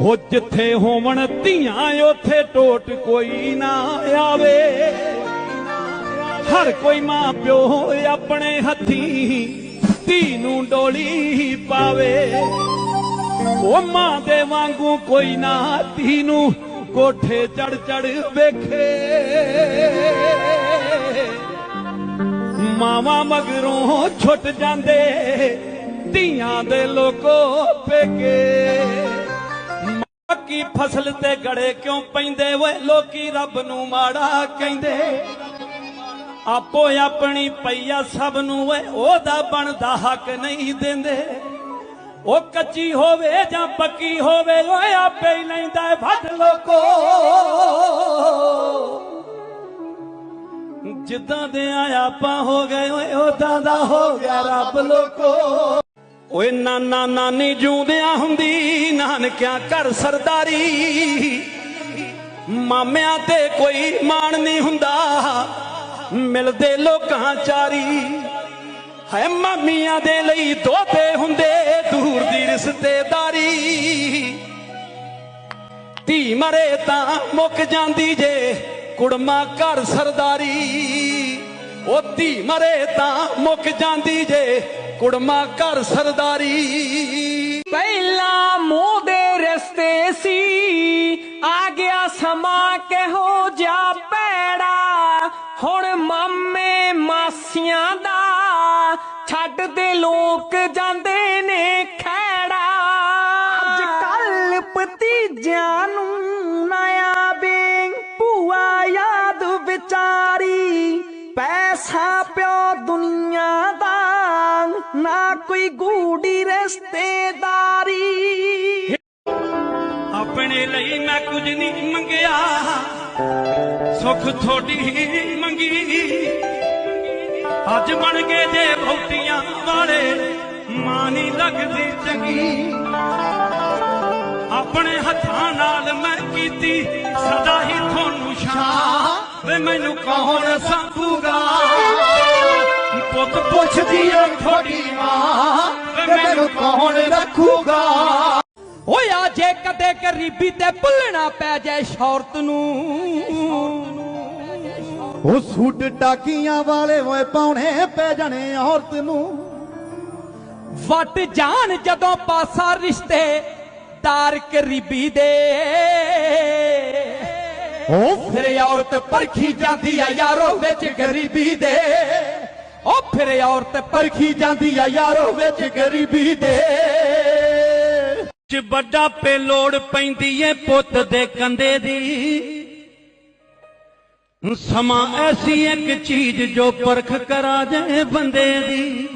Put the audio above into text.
ਉਹ ਜਿੱਥੇ ਹੋਵਣ ਧੀਆਂ, ਉਥੇ ਟੋਟ ਕੋਈ ਨਾ ਆਵੇ। ਹਰ ਕੋਈ ਮਾਂ ਪਿਓ ਆਪਣੇ ਹੱਥੀ ਧੀ ਨੂੰ ਡੋਲੀ ਪਾਵੇ। ਉਹ ਮਾਂ ਦੇ ਵਾਂਗੂ ਕੋਈ ਨਾ ਧੀ ਨੂੰ ਕੋਠੇ ਚੜ ਚੜ ਵੇਖੇ। ਮਾਵਾ ਮਗਰੋਂ ਛੁੱਟ ਜਾਂਦੇ ਧੀਆਂ ਦੇ ਲੋਕੋ ਪੇਕੇ। ਮੱਕੀ ਫਸਲ ਤੇ ਗੜੇ ਕਿਉਂ ਪੈਂਦੇ? ਓਏ ਲੋਕੀ ਰੱਬ ਨੂੰ ਮਾੜਾ ਕਹਿੰਦੇ। ਆਪੋ ਆਪਣੀ ਪਈਆ ਸਭ ਨੂੰ ਓਏ, ਉਹਦਾ ਬਣਦਾ ਹੱਕ ਨਹੀਂ ਦਿੰਦੇ। ਉਹ ਕੱਚੀ ਹੋਵੇ ਜਾਂ ਪੱਕੀ ਹੋਵੇ, ਓਏ ਆਪੇ ਹੀ ਲੈਂਦਾ ਏ ਵੱਢ ਲੋਕੋ। ਜਿੱਦਾਂ ਦੇ ਆ ਆਪਾਂ ਹੋ ਗਏ, ਓਏ ਉਦਾਂ ਦਾ ਹੋ ਗਿਆ ਰੱਬ ਲੋਕੋ। ਓਏ ਨਾਨਾ ਨਾਨੀ ਜੂੰਦਿਆਂ ਹੁੰਦੀ, ਨਾਨਕਿਆਂ ਘਰ ਸਰਦਾਰੀ। ਮਾਮਿਆਂ ਤੇ ਕੋਈ ਮਾਣ ਨਹੀਂ ਹੁੰਦਾ, ਮਿਲਦੇ ਲੋਕਾਂ ਚਾਰੀ। ਹੈ ਮਾਮੀਆਂ ਦੇ ਲਈ ਦੋਤੇ ਹੁੰਦੇ, ਦੂਰ ਦੀ ਰਿਸ਼ਤੇਦਾਰੀ। ਧੀ ਮਰੇ ਤਾਂ ਮੁੱਕ ਜਾਂਦੀ ਜੇ, ਕੁੜਮਾ ਘਰ ਸਰਦਾਰੀ। ਉਹ ਧੀ ਮਰੇ ਤਾਂ ਮੁੱਕ ਜਾਂਦੀ ਜੇ ਕੁੜਮਾ ਘਰ ਸਰਦਾਰੀ। ਪਹਿਲਾਂ ਮੂੰਹ ਦੇ ਰਸਤੇ ਸੀ ਆ ਗਿਆ ਸਮਾਂ ਕਿਹੋ ਜਿਹਾ ਪੈੜਾ ਹੁਣ ਮਾਮੇ ਮਾਸੀਆਂ ਦਾ ਛੱਡ ਦੇ ਲੋਕ ਜਾਂਦੇ ਨੇ ਖੈੜਾ। ਅੱਜ ਕੱਲ ਭਤੀਜਿਆਂ ਨੂੰ ਦੁਨੀਆ ਦਾ ਨਾ ਕੋਈ ਗੂੜੀ ਰਿਸ਼ਤੇਦਾਰੀ। ਆਪਣੇ ਲਈ ਮੈਂ ਕੁਝ ਨਹੀਂ ਮੰਗਿਆ, ਸੁੱਖ ਥੋੜੀ ਮੰਗੀ। ਅੱਜ ਬਣ ਗਏ ਜੇ ਭੌਤੀਆਂ ਵਾਲੇ, ਮਾਂ ਨਹੀਂ ਲੱਗਦੀ ਚੰਗੀ। ਆਪਣੇ ਹੱਥਾਂ ਨਾਲ ਮੈਂ ਕੀਤੀ, ਸਦਾ ਹੀ ਤੁਹਾਨੂੰ ਸ਼ਾਨ ਵੇ ਮੈਨੂੰ ਕੌਣ ਸੰਭੂਗਾ ਪੁੱਛਦੀ ਏ ਥੋੜੀ ਮਾਂ ਵੇ ਮੈਨੂੰ ਕੌਣ ਰੱਖੂਗਾ? ਓਏ ਆ ਜੇ ਕਦੇ ਗਰੀਬੀ ਤੇ ਭੁੱਲਣਾ ਪੈ ਜਾਏ ਸ਼ੌਰਤ ਨੂੰ। ਉਹ ਸੂਟ ਟਾਕੀਆਂ ਵਾਲੇ ਓਏ ਪਾਉਣੇ ਪੈ ਜਾਣੇ ਔਰਤ ਨੂੰ। ਵੱਟ ਜਾਣ ਜਦੋਂ ਪਾਸਾ ਰਿਸ਼ਤੇ ਤਾਰ ਕਰੀਬੀ ਦੇ। ਉਹ ਫਿਰ ਔਰਤ ਪਰਖੀ ਜਾਂਦੀ ਆ ਯਾਰੋ ਵਿੱਚ ਗਰੀਬੀ ਦੇ। ਉਹ ਫਿਰ ਔਰਤ ਪਰਖੀ ਜਾਂਦੀ ਆ ਯਾਰੋ ਵਿੱਚ ਗਰੀਬੀ ਦੇ। ਚ ਵੱਡਾ ਪੇ ਲੋੜ ਪੈਂਦੀ ਏ ਪੁੱਤ ਦੇ ਕੰਦੇ ਦੀ। ਸਮਾਂ ਐਸੀ ਇੱਕ ਚੀਜ਼ ਜੋ ਪਰਖ ਕਰਾ ਜਾਏ ਬੰਦੇ ਦੀ।